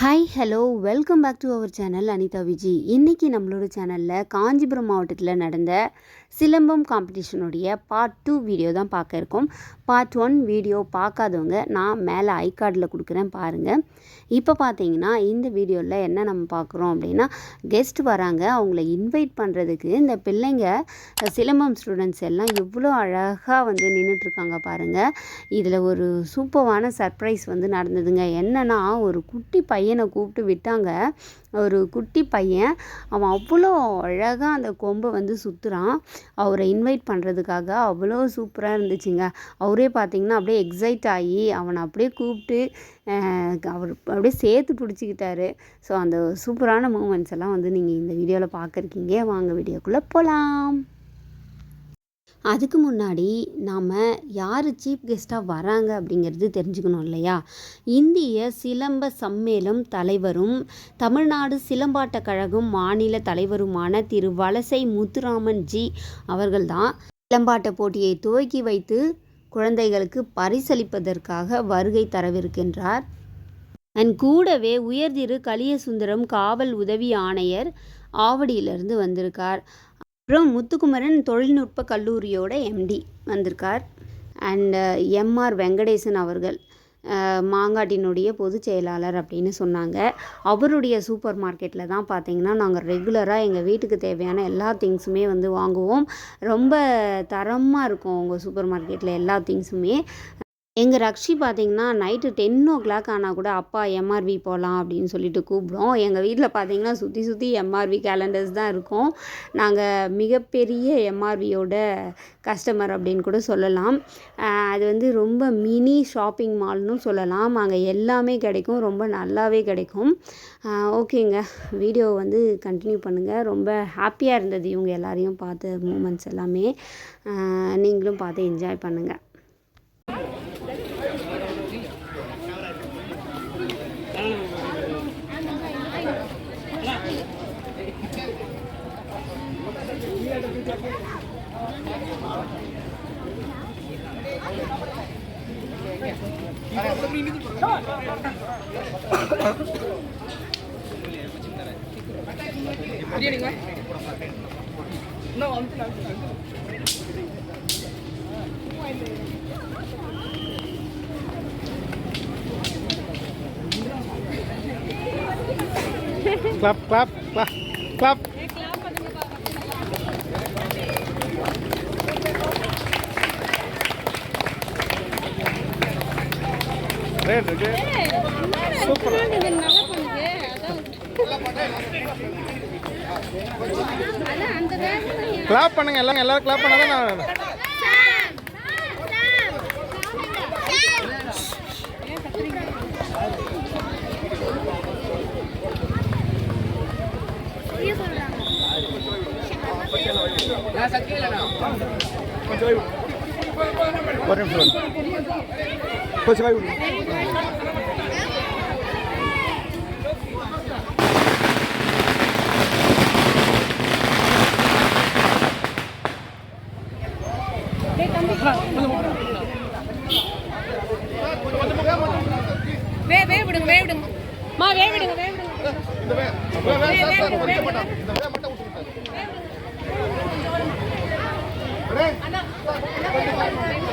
Hi hello welcome back to our channel Anitha Viji இன்றைக்கி நம்மளோட சேனலில் காஞ்சிபுரம் மாவட்டத்தில் நடந்த சிலம்பம் காம்படிஷனுடைய பார்ட் டூ வீடியோ தான் பார்க்க இருக்கோம். பார்ட் ஒன் வீடியோ பார்க்காதவங்க நான் மேலே ஐ கார்டில் கொடுக்குறேன் பாருங்கள் இப்போ பார்த்தீங்கன்னா இந்த வீடியோவில் என்ன நம்ம பார்க்குறோம் அப்படின்னா கெஸ்ட் வராங்க. அவங்கள இன்வைட் பண்ணுறதுக்கு இந்த பிள்ளைங்க சிலம்பம் ஸ்டூடெண்ட்ஸ் எல்லாம் எவ்வளோ அழகாக வந்து நின்றுட்டுருக்காங்க பாருங்கள் இதில் ஒரு சூப்பரான சர்ப்ரைஸ் வந்து நடந்ததுங்க. என்னென்னா ஒரு குட்டி பையன் கூப்பிட்டு விட்டாங்க. ஒரு குட்டி பையன். அவன் அவ்வளோ அழகாக அந்த கொம்பை வந்து சுற்றுறான் அவரை இன்வைட் பண்ணுறதுக்காக அவ்வளோ சூப்பராக இருந்துச்சுங்க. அவரே பார்த்திங்கன்னா அப்படியே எக்ஸைட் ஆகி அவனை அப்படியே கூப்பிட்டு அவர் அப்படியே சேர்த்து பிடிச்சிக்கிட்டாரு. ஸோ அந்த சூப்பரான மூமெண்ட்ஸ் எல்லாம் வந்து நீங்கள் இந்த வீடியோவில் பார்க்குறீங்க வாங்க வீடியோக்குள்ளே போகலாம் அதுக்கு முன்னாடி நாம் யார் சீஃப் கெஸ்ட்டாக வராங்க அப்படிங்கிறது தெரிஞ்சுக்கணும் இல்லையா? இந்திய சிலம்ப சம்மேளம் தலைவரும் தமிழ்நாடு சிலம்பாட்டக் கழகம் மாநில தலைவருமான திரு. வலசை முத்துராமன் ஜி அவர்கள்தான் சிலம்பாட்ட போட்டியை துவக்கி வைத்து குழந்தைகளுக்கு பரிசளிப்பதற்காக வருகை தரவிருக்கின்றார். அண்ட் கூடவே உயர்திரு கலியசுந்தரம் காவல் உதவி ஆணையர் ஆவடியிலிருந்து வந்திருக்கார். அப்புறம் முத்துக்குமரன் தொழில்நுட்ப கல்லூரியோட எம்டி வந்திருக்கார். அண்டு எம்ஆர் uh, வெங்கடேசன் அவர்கள் uh, மாங்காட்டினுடைய பொதுச் செயலாளர் அப்படின்னு சொன்னாங்க. அவருடைய சூப்பர் மார்க்கெட்டில் தான் பார்த்தீங்கன்னா நாங்கள் ரெகுலராக எங்கள் வீட்டுக்கு தேவையான எல்லா திங்ஸுமே வந்து வாங்குவோம். ரொம்ப தரமாக இருக்கும் உங்கள் சூப்பர் மார்க்கெட்டில் எல்லா திங்ஸுமே எங்கள் ரக்ஷி பார்த்தீங்கன்னா நைட்டு டென் ஓ கிளாக் ஆனால் கூட அப்பா எம்ஆர்வி போகலாம் அப்படின்னு சொல்லிட்டு கூப்பிடும் எங்கள் வீட்டில் பார்த்தீங்கன்னா சுற்றி சுற்றி எம்ஆர்வி கேலண்டர்ஸ் தான் இருக்கும். நாங்கள் மிகப்பெரிய எம்ஆர்வியோட கஸ்டமர் அப்படின்னு கூட சொல்லலாம். அது வந்து ரொம்ப மினி ஷாப்பிங் மால்னு சொல்லலாம். அங்கே எல்லாமே கிடைக்கும். ரொம்ப நல்லாவே கிடைக்கும். ஓகேங்க. வீடியோ வந்து கண்டினியூ பண்ணுங்கள் ரொம்ப ஹாப்பியாக இருந்தது இவங்க எல்லாரையும் பார்த்த மூமெண்ட்ஸ் எல்லாமே. நீங்களும் பார்த்து என்ஜாய் பண்ணுங்கள் No, I'm not. Clap clap clap Red, red. Super. Clap பண்ணுங்க எல்லாம் எல்லாரும் கிளாப் பண்ணாதான் நான் ஒரு நிமிஷம்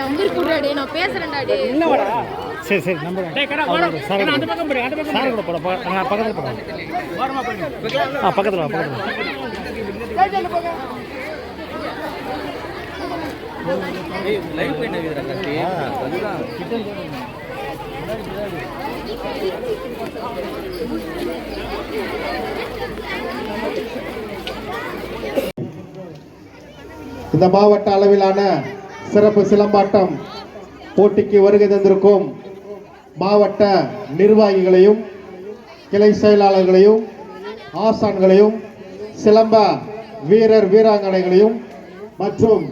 நம்பர் குடுடா டேய் நான் பேசுறேன்டா டேய். சரி சரி நம்பர் சார் சார் கூட போட பக்கத்தில் போட. ஆ பக்கத்தில் லைவ் போயிட்டு அதுதான் இந்த மாவட்ட அளவிலான சிறப்பு சிலம்பாட்டம் போட்டிக்கு வருகை தந்திருக்கும் மாவட்ட நிர்வாகிகளையும் கிளை செயலாளர்களையும் ஆசான்களையும் சிலம்ப வீரர் வீராங்கனைகளையும் மற்றும்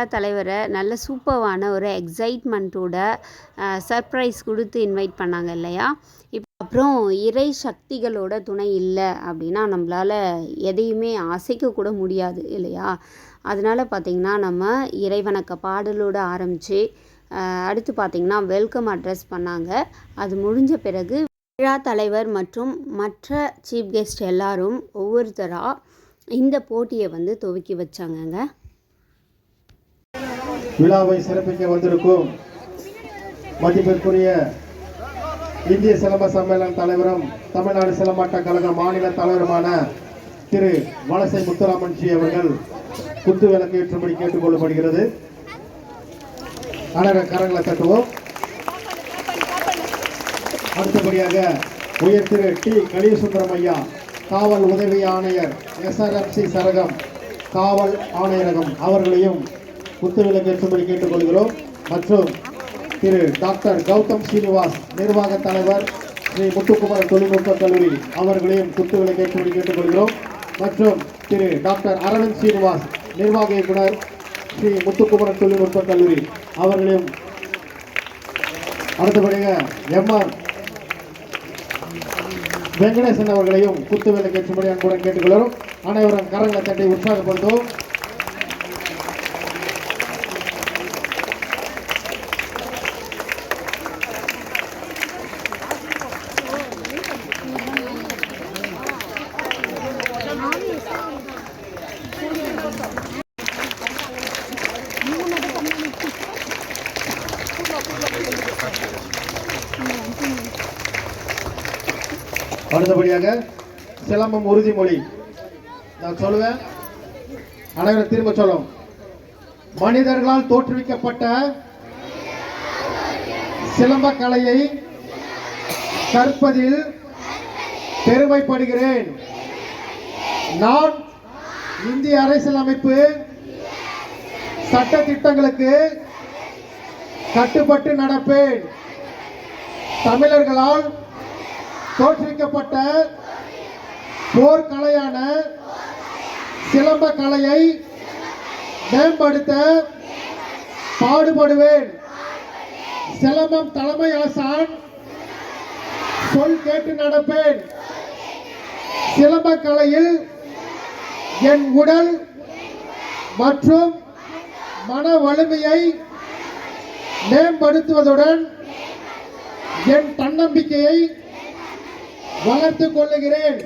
என்னங்க விழா தலைவரை நல்ல சூப்பர்வான ஒரு எக்ஸைட்மெண்ட்டோட சர்ப்ரைஸ் கொடுத்து இன்வைட் பண்ணாங்க இல்லையா? இப் அப்புறம் இறை சக்திகளோட துணை இல்லை அப்படின்னா நம்மளால் எதையுமே அசைக்க கூட முடியாது இல்லையா? அதனால் பார்த்திங்கன்னா நம்ம இறைவணக்க பாடலோடு ஆரம்பித்து அடுத்து பார்த்திங்கன்னா வெல்கம் அட்ரஸ் பண்ணாங்க. அது முடிஞ்ச பிறகு விழா தலைவர் மற்றும் மற்ற சீஃப் கெஸ்ட் எல்லாரும் ஒவ்வொருத்தராக இந்த போட்டியை வந்து துவக்கி வச்சாங்கங்க. விழாவை சிறப்பிக்க வந்திருக்கும் மதிப்பிற்குரிய இந்திய சிலம்ப சம்மேளன தலைவரும் தமிழ்நாடு சிலம்பாட்ட கழக மாநில தலைவருமான திரு வலசை முத்துராமன் ஜி அவர்கள் குத்து விளக்கு ஏற்றும்படி கேட்டுக்கொள்ளப்படுகிறது. அழக கரங்களை தட்டுவோம். அடுத்தபடியாக உயர் திரு டி. கலியசுந்தரம் ஐயா காவல் உதவி ஆணையர் எஸ்ஆர்எஃப்சி சரகம் காவல் ஆணையரகம் அவர்களையும் குத்துவிளக்கு ஏற்றும்படி கேட்டுக்கொள்கிறோம். மற்றும் திரு டாக்டர் கௌதம் ஸ்ரீனிவாஸ் நிர்வாக தலைவர் ஸ்ரீ முத்துக்குமார் தொழில்நுட்ப கல்லூரி அவர்களையும் குத்துவிளக்கு ஏற்றும்படி கேட்டுக்கொள்கிறோம். மற்றும் திரு டாக்டர் அரவிந்த் ஸ்ரீனிவாஸ் நிர்வாக இயக்குனர் ஸ்ரீ முத்துக்குமரன் தொழில்நுட்ப கல்லூரி அவர்களையும் அடுத்தபடியாக எம்ஆர் வெங்கடேசன் அவர்களையும் குத்து விளக்கு ஏற்றும்படி அன்புடன் கேட்டுக்கொள்கிறோம். அனைவரும் கரங்களை தட்டி உற்சாகப்படுத்துவோம். அடுத்தபடியாக சிலம்பம் உறுதிமொழி. நான் சொல்லுவேன். அனைவரும் திரும்ப சொல்லும். மனிதர்களால் தோற்றுவிக்கப்பட்ட சிலம்ப கலையை கற்பதில் பெருமைப்படுகிறேன். நான் இந்திய அரசியலமைப்பு சட்ட திட்டங்களுக்கு கட்டுப்பட்டு நடப்பேன். தமிழர்களால் தோற்றுவிக்கப்பட்ட போர்க்கலையான சிலம்ப கலையை மேம்படுத்த பாடுபடுவேன். சிலம்பம் தலைமை ஆசான் சொல் கேட்டு நடப்பேன். சிலம்ப கலையில் என் உடல் மற்றும் மன வலிமையை மேம்படுத்துவதுடன் என் தன்னம்பிக்கையை வளர்த்துக் கொள்ளுகிறேன்.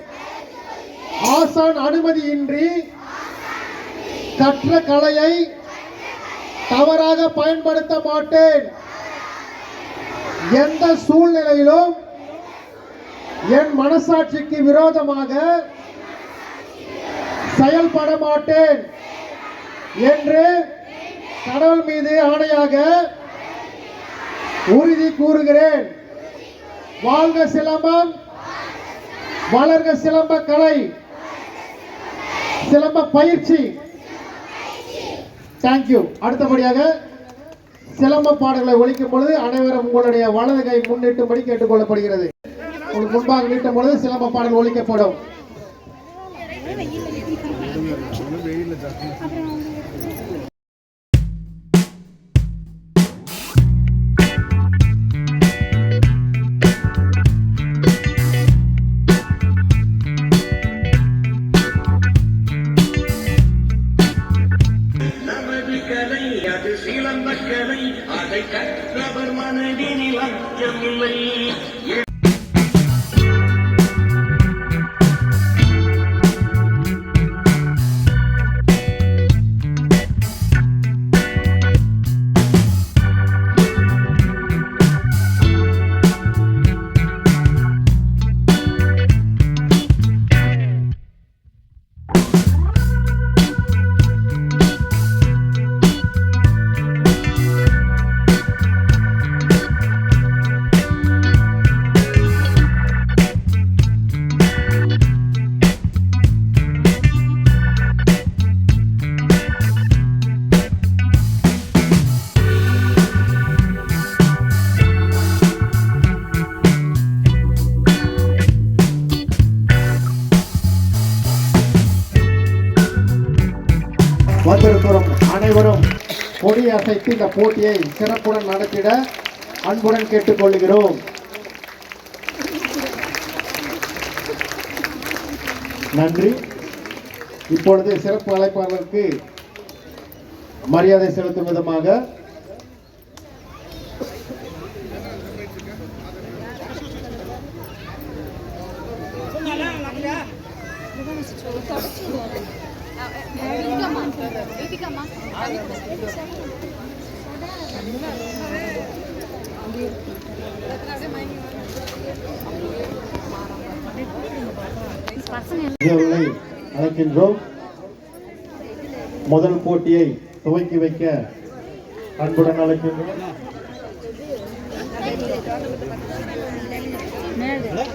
ஆசான் அனுமதியின்றி கற்ற கலையை தவறாக பயன்படுத்த மாட்டேன். எந்த சூழ்நிலையிலும் என் மனசாட்சிக்கு விரோதமாக செயல்பட மாட்டேன் என்று கடவுள் மீது ஆணையாக உறுதி கூறுகிறேன். வாழ்க சிலம்பம். வளர்க சிலம்ப கலை. சிலம்ப பயிற்சி. தேங்க்யூ அடுத்தபடியாக சிலம்ப பாடல்களை ஒழிக்கும் பொழுது அனைவரும் உங்களுடைய வலது கை முன்னிட்டும்படி கேட்டுக்கொள்ளப்படுகிறது உங்களுக்கு முன்பாக நீட்டும் பொழுது சிலம்ப பாடல் ஒழிக்கப்படும். நமது வந்திருக்கிறோம் அனைவரும் கொடி அசைத்து இந்த போட்டியை சிறப்புடன் நடத்திட அன்புடன் கேட்டுக்கொள்கிறோம். நன்றி. இப்பொழுது சிறப்பு அழைப்பாளருக்கு மரியாதை செலுத்தும் விதமாக இவர்களை அழைக்கின்றோம் முதல் போட்டியை துவக்கி வைக்க அன்புடன் அழைக்கின்றோம். இருக்கிறோம்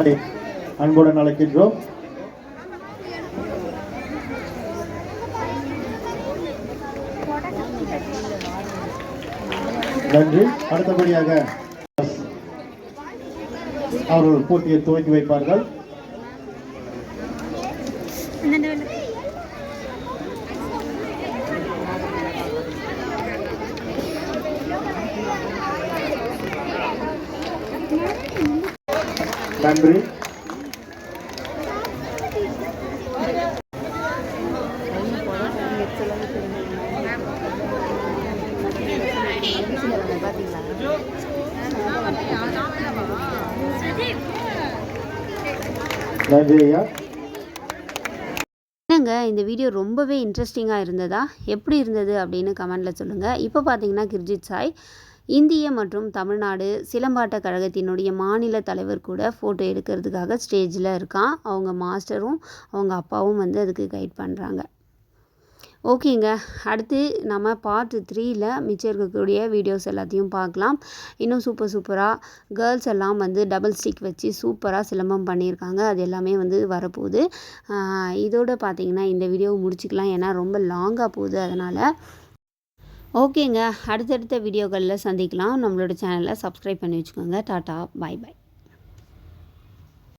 படி, அன்புடன் அழைக்கின்றோம். நன்றி. அடுத்தபடியாக அவர்கள் போட்டியை துவக்கி வைப்பார்கள். நன்றி நன்றி ஐயா என்னங்க இந்த வீடியோ ரொம்பவே இன்ட்ரெஸ்டிங்காக இருந்ததா? எப்படி இருந்தது அப்படின்னு கமெண்டில் சொல்லுங்கள் இப்போ பார்த்தீங்கன்னா கிர்ஜித் சாய் இந்திய மற்றும் தமிழ்நாடு சிலம்பாட்ட கழகத்தினுடைய மாநில தலைவர் கூட ஃபோட்டோ எடுக்கிறதுக்காக ஸ்டேஜில் இருக்கான். அவங்க மாஸ்டரும் அவங்க அப்பாவும் வந்து அதுக்கு கைட் பண்ணுறாங்க ஓகேங்க. அடுத்து நம்ம பார்ட் த்ரீயில் மிச்சம் இருக்கக்கூடிய வீடியோஸ் எல்லாத்தையும் பார்க்கலாம். இன்னும் சூப்பர் சூப்பராக கேர்ள்ஸ் எல்லாம் வந்து டபுள் ஸ்டிக் வச்சு சூப்பராக சிலம்பம் பண்ணியிருக்காங்க. அது எல்லாமே வந்து வரப்போகுது. இதோட பார்த்திங்கன்னா இந்த வீடியோவை முடிச்சுக்கலாம். ஏன்னா ரொம்ப லாங்காக போகுது அதனால். ஓகேங்க. அடுத்தடுத்த வீடியோக்களில் சந்திக்கலாம். நம்மளோட சேனலை சப்ஸ்கிரைப் பண்ணி வச்சுக்கோங்க. டாட்டா. Bye bye